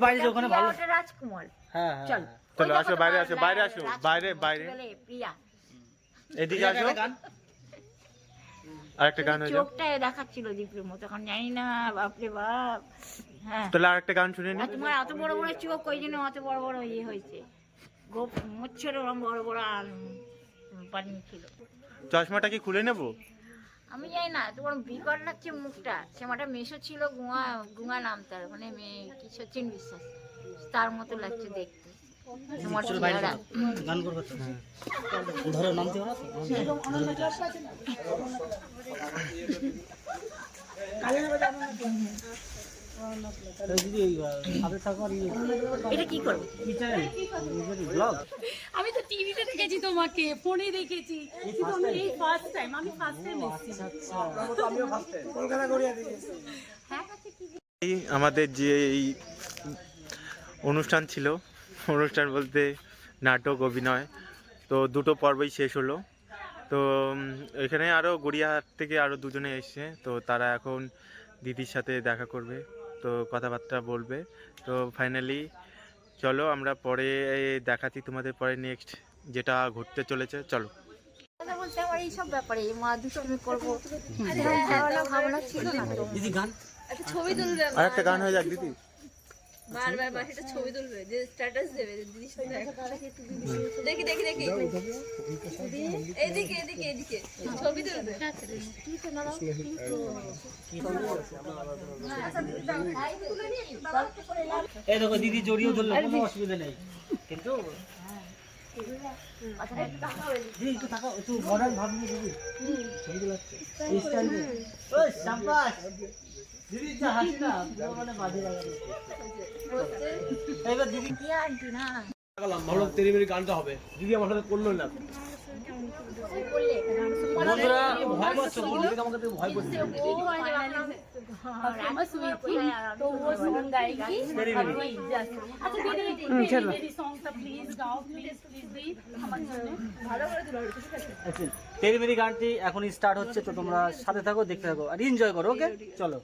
বাইরে ওখানে ভালো রাজকুমার। হ্যাঁ হ্যাঁ চল। চলো, আসো, বাইরে আসো, বাইরে আসো, বাইরে- বাইরে। প্রিয়া। এদিকে আসো। গান? গান হয়ে চোখটা দেখাচ্ছিল দীপের মতো এখন জানি না বাপরে বাপ। হ্যাঁ। তাহলে আর একটা গান শুনে নি। তোমার এত বড় বড় চোখ ওই জন্য অত বড় বড় ইয়ে হয়েছে। গোপ মুচ্ছের ওরম বড় বড় পানি ছিল চশমাটা কি খুলে নেব? আমি জানি না তোমার বিকট লাগছে মুখটা সে মাটা মেশো ছিল গুঁয়া গুঁয়া নাম তার মানে মেয়ে কি সচিন বিশ্বাস তার মতো লাগছে দেখতে। ধরো এটা কি করবে কি চ্যানেল ব্লগ আমি তো টিভিতে দেখেছি তোমাকে ফোনে দেখেছি। কিন্তু আমি এই ফার্স্ট টাইম আমি ফার্স্ট টাইম এসেছি। আমাদের যে এই অনুষ্ঠান ছিল অনুষ্ঠান বলতে নাটক অভিনয় তো দুটো পর্বই শেষ হলো। তো এখানে আরও গড়িয়াহাট থেকে আরও দুজনে এসছে তো তারা এখন দিদির সাথে দেখা করবে। তো কথাবার্তা বলবে। তো ফাইনালি চলো আমরা পরে দেখাচ্ছি তোমাদের পরে নেক্সট যেটা ঘুরতে চলেছে চলো। বলতে আমার এইসব ব্যাপারে মা দুষ্টুমি করব। ভাবনা ভাবনা ছিল না। দিদি গান? একটা ছবি তুলবে আর একটা গান হয়ে যাক দিদি। বারবার ছবি তুলবে যে স্ট্যাটাস দেবে সাথে দেখা। দেখি দেখি দেখি। এদিকে এদিকে এদিকে ছবি তুলবে। এই দেখো দিদি জড়িয়ে ধরলো কোনো অসুবিধা নেই। কিন্তু দিদি একটু মডার্ন ভাবনি দিদি। সুন্দর লাগছে ভালো গানটা হবে দিদি আমার সাথে করল না বন্ধুরা ভয় করছ। তেরি মেরি গানটি এখন স্টার্ট হচ্ছে তো তোমরা সাথে থাকো দেখতে থাকো আর এনজয় করো ওকে চলো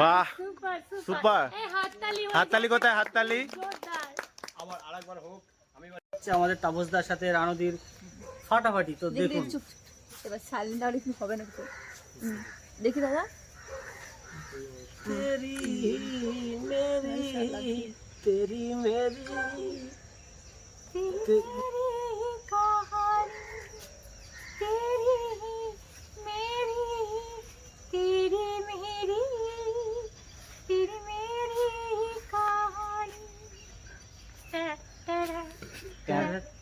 বাহ সুপার। হাততালি কোথায় হাততালি আবার আরেকবার হোক আমি আমাদের তাপসদার সাথে রানদির ফাটাফাটি তো দেখুন। এবার সাইলেন্ট আর কি হবে না দেখি দাদা। তেরি মেরি তেরি মেরি তেরি কাহানি তেরি মেরি তেরি মেরি তেরি মেরি কাহানি। টাটা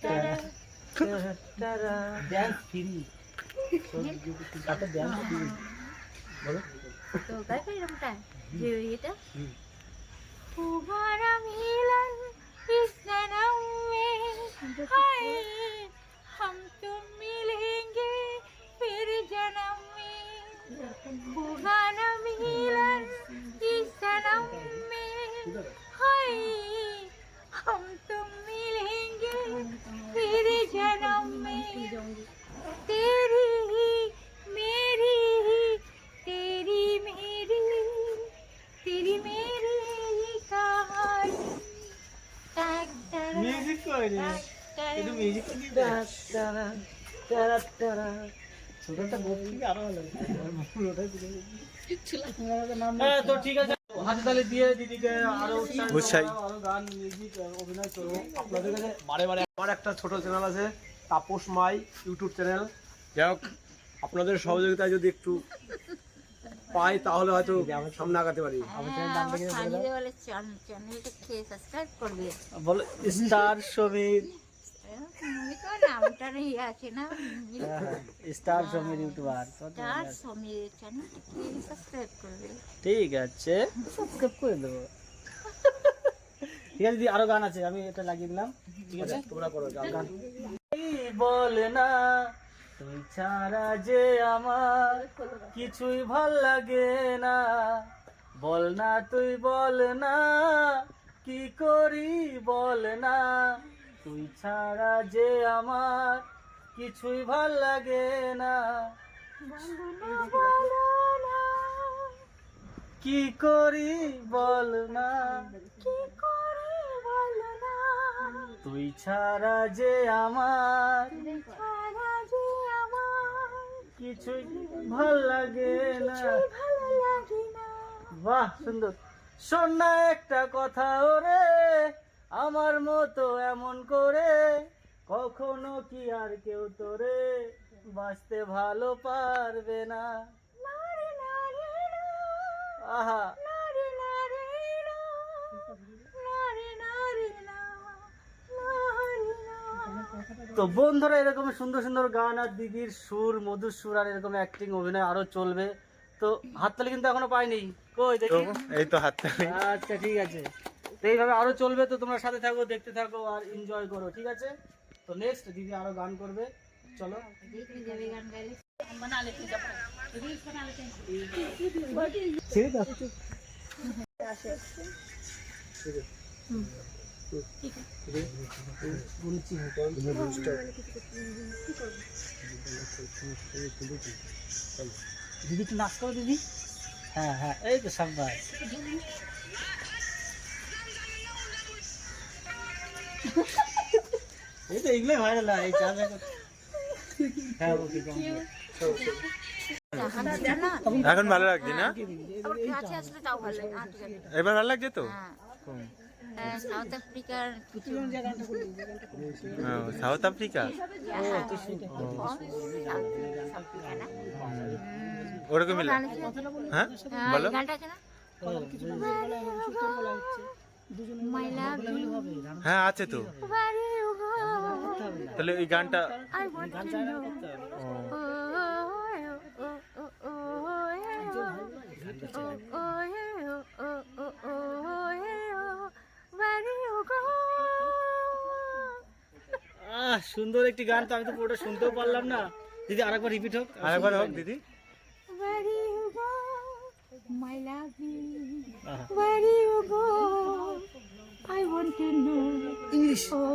টাটা টাটা ডান্স তো গাইবে এরকমটা যে এটা খুব তো ঠিক আছে। হাতে দিয়ে দিদিকে আরও উৎসাহ। আরও গান মিউজিক অভিনয় করো। আপনাদের কাছে বারে বারে আমার একটা ছোট চ্যানেল আছে তাপস মাই ইউটিউব চ্যানেল যাই হোক আপনাদের সহযোগিতায় যদি একটু পাই তাহলে হয়তো সামনে আগাতে পারি। বলো স্টার সমীর। হ্যাঁ, হ্যাঁ, স্টার ঠিক আছে করে দেবো। আরও গান আছে আমি এটা লাগিয়ে দিলাম। ঠিক আছে তোমরা করো গান। বলে না তুই ছাড়া যে আমার কিছুই ভালো লাগে না। বল না তুই বল না কি করি বল না। তুই ছাড়া যে আমার কিছুই ভালো লাগে না। কি করি বল না। তুই ছাড়া যে আমার কিছুই ভালো লাগে না। বাহ সুন্দর। শোন না একটা কথা ওরে আমার মতো এমন করে কখনো কি আর কেউ তোরে বাঁচতে ভালো পারবে না। আহা তো বন্ধুরা এরকম সুন্দর সুন্দর গান আর দিদির সুর মধুর সুর আর এরকম অ্যাক্টিং অভিনয় আরও চলবে। তো হাততালি কিন্তু এখনও পাইনি। কই দেখি? এই তো হাততালি। আচ্ছা ঠিক আছে। তো এইভাবে আরও চলবে তো তোমরা সাথে থাকো দেখতে থাকো আর এনজয় করো ঠিক আছে? তো নেক্সট দিদি আরও গান করবে। চলো। দেখবি দেবে দিদি একটু নাচ করো দিদি হ্যাঁ হ্যাঁ এই তো সাব্বাস এই তো এগুলোই ভাইরাল হয় এই চা হ্যাঁ ওকে এখন ভালো লাগছে না এবার ভালো লাগছে তো সাউথ আফ্রিকার কিছু ও, সাউথ আফ্রিকা হ্যাঁ, সাউথ আফ্রিকা না ওরকমই লাগ- হ্যাঁ হ্যাঁ, বলো এই গানটা আছে না মাই লাভ ইউ হ্যাঁ আছে তো ওয়ার ইউ গো তাহলে ওই গানটা আই ওয়ান্ট টু নো ও, সুন্দর একটি গান তো আমি তো পুরোটা শুনতেও পারলাম না। দিদি আরেকবার রিপিট হোক। আরেকবার হোক দিদি। My love you, where you go? I want to know. English. Oh,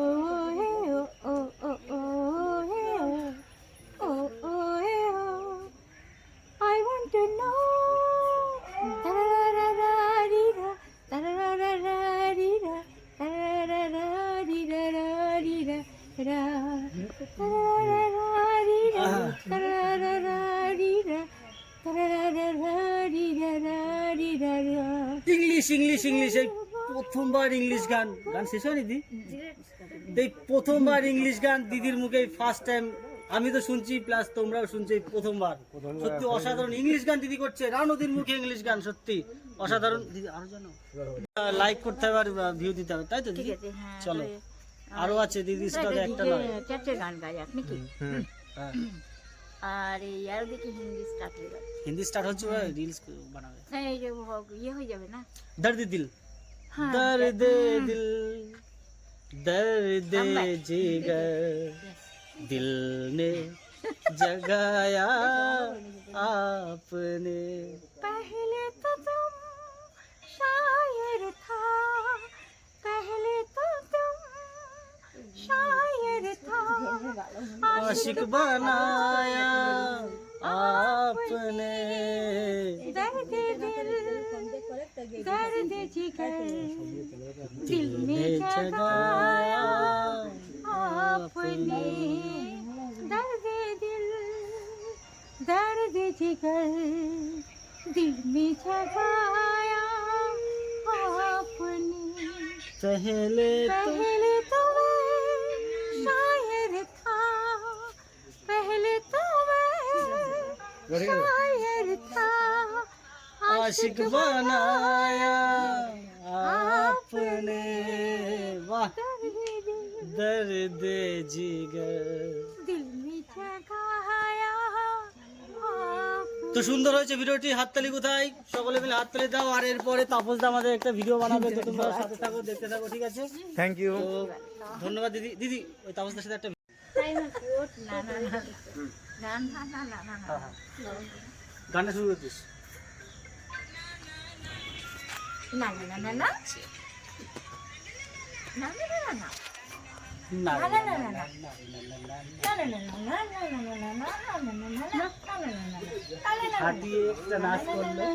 English English English এই প্রথমবার ইংলিশ গান। গান শেষ হয়নি দিদি এই প্রথমবার ইংলিশ গান দিদির মুখে ফার্স্ট টাইম আমি তো শুনছি প্লাস তোমরাও শুনছো প্রথমবার। সত্যি অসাধারণ। ইংলিশ গান দিদি করছে রানুদির মুখে ইংলিশ গান সত্যি। অসাধারণ। দিদি আরও জানো? লাইক করতে হবে আর ভিউ দিতে হবে তাই তো দিদি? ঠিক আছে হ্যাঁ চলো। আরও আছে দিদি স্টকে একটা নয়। গান গাই আপনি কি? হ্যাঁ। আর এই আর দেখি হিন্দি স্টার্ট হয়ে গেল হিন্দি স্টার্ট হচ্ছে রিলস বানাবে হ্যাঁ এই যে হ- ইয়ে হয়ে যাবে না दर्द दिल हाँ, दर्द दिल दर्द जिगर दिल ने जगाया आपने पहले तो तुम शायर था पहले तो तुम शायर था। आशिक बनाया आपने। दर्द दिल दर्द जिगर दिल में जगाया आपने। दर्द दिल दर्द जिगर दिल में जगाया आपने। पहले तो पहले तो शायर था आशिक बनाया आपने वाह दर्द जिगर दिल में जगाया তো সুন্দর হয়েছে ভিডিওটি হাততালি কোথায় সকলে মিলে হাততালি দাও আর এরপরে তাপস দা আমাদের একটা ভিডিও বানাবে তো তোমরা সাথে থাকো দেখতে থাকো ঠিক আছে থ্যাংক ইউ তো ধন্যবাদ দিদি দিদি ওই তাপসদার সাথে একটা না না না না না না না না না হ্যাঁ হ্যাঁ গানটা শুরু করছিস না না না না না না না না না না না না, না না, না না, না না হাঁটিয়ে একটা নাচ করলে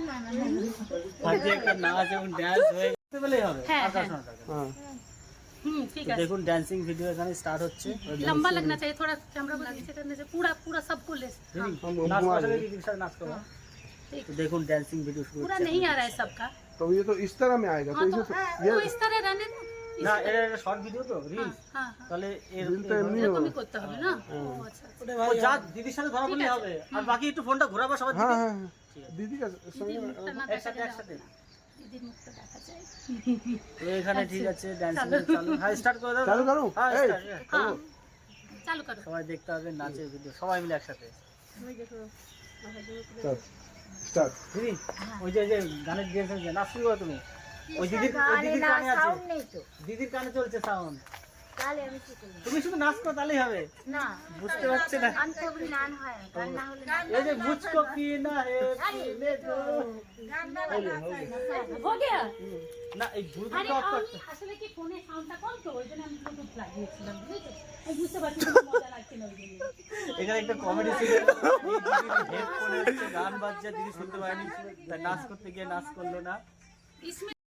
হাঁটিয়ে একটা নাচ এবং ড্যান্স হয়ে গেলে হবে হ্যাঁ, ঠিক আছে দেখুন ড্যান্সিং ভিডিও এখানে স্টার্ট হচ্ছে লম্বা লাগনা चाहिए थोड़ा कैमरा को नीचे करने से पूरा पूरा सबको ले नाच करो दीदी सर नाच करो तो देखो डांसिंग वीडियो शुरू पूरा नहीं आ रहा है सबका तो ये तो इस तरह में आएगा तो, तो ये इस तरह रहने না এটা একটা শর্ট ভিডিও তো রিল তাহলে এরকমই করতে হবে না ও আচ্ছা ও যা দিদির সাথে ধরা পড়লে হবে আর বাকি একটু ফোনটা ঘোরাবা সবার দিকে দিদি একসাথে একসাথে দিদির মুখটা এখানে ঠিক আচ্ছা। আছে চালু। স্টার্ট হ্যাঁ, করে দাও। চালু করো। হ্যাঁ, হ্যাঁ।, হ্যাঁ চালু। করো। সবাই দেখতে হবে নাচের ভিডিও সবাই মিলে একসাথে। দিদি ওই যে গানের নাচ শুরু করো তুমি। ওই দিদির ওই দিদির কানে আছে। দিদির কানে চলছে সাউন্ড তুমি শুধু নাচ করো তাহলেই হবে। না। বুঝতে পারছি না। এই যে বুঝছ কি না না একটা কমেডি গান বাজছে দিদি শুনতে পারেনি নাচ করতে গিয়ে নাচ করল না। ইসমে